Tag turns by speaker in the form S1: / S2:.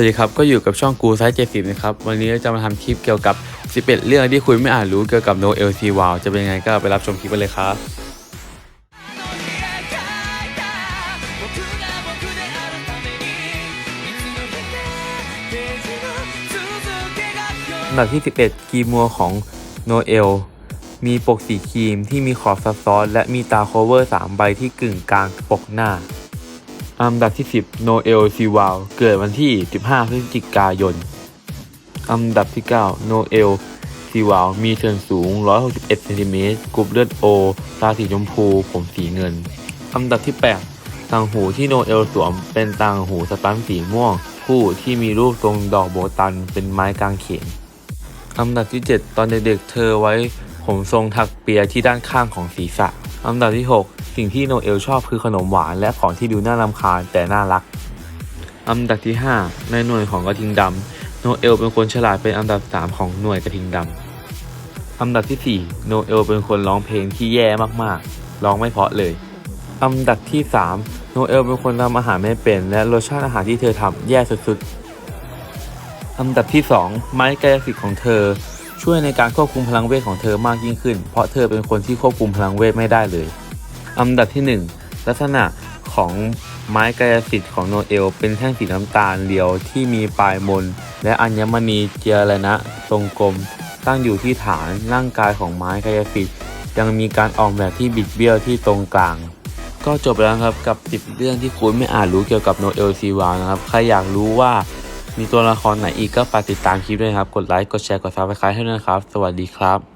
S1: วัสดีครับก็อยู่กับช่องกูไซส์เจ็ดสิบนะครับวันนี้จะมาทำคลิปเกี่ยวกับ 11 เรื่องที่คุณไม่อาจรู้เกี่ยวกับ No LC Wow จะเป็นยังไงก็ไปรับชมคลิปกันเลยครับอันดับที่ 11 กีมัวของโนเอลมีปกสีครีมที่มีขอบซับซ้อนและมีตาโคเวอร์ 3 ใบที่กึ่งกลางปกหน้า อันดับที่ 10 โนเอลซีวาวเกิดวันที่ 15 พฤศจิกายน อันดับที่ 9 โนเอลซีวาวมีส่วนสูง 161เซนติเมตรกรุ๊ปเลือดโอ ตาสีชมพู ผมสีเงิน อันดับที่ 8 ต่างหูที่โนเอลสวม เป็นต่างหูสตันสีม่วง คู่ที่มีรูปทรงดอกโบตัน เป็นไม้กางเขน อันดับที่ 7 ตอนเด็กๆเธอไว้ ผมทรงถักเปียที่ด้านข้างของศีรษะ อันดับที่ 6 สิ่งที่โนเอลชอบคือขนมหวานและของที่ดูน่ารำคาญแต่น่ารัก อันดับที่ 5 ในหน่วยของกระทิงดำโนเอลเป็นคนฉลาดเป็นอันดับ 3 ของหน่วยกระทิงดำอันดับที่ 4 โนเอลเป็นคนร้องเพลงที่แย่มากๆ ร้องไม่เพราะเลย อันดับที่ 3 โนเอลเป็นคนทำอาหารไม่เป็น และรสชาติอาหารที่เธอทำแย่สุดๆอันดับที่ 2 ไม้กายสิทธิ์ของเธอ ช่วยในการควบคุมพลังเวทของเธอมากยิ่งขึ้น เพราะเธอเป็นคนที่ควบคุมพลังเวทไม่ได้เลย อันดับที่ 1 ลักษณะของไม้กายสิทธิ์ของโนเอล เป็นแท่งสีน้ำตาลเรียวที่มีปลายมน และอัญมณีเจียรนะทรงกลม ตั้งอยู่ที่ฐานร่างกายของไม้กายสิทธิ์ยังมีการออกแบบที่บิดเบี้ยวที่ตรงกลาง ก็จบแล้วครับกับ 10 เรื่องที่คุณไม่อาจรู้เกี่ยวกับโนเอลซีวานะครับใครอยากรู้ว่า มีตัวละครไหนอีกก็ฝากติดตามคลิปด้วยครับ กดไลค์ กดแชร์ กดซับสไครต์ให้ด้วยนะครับ สวัสดีครับ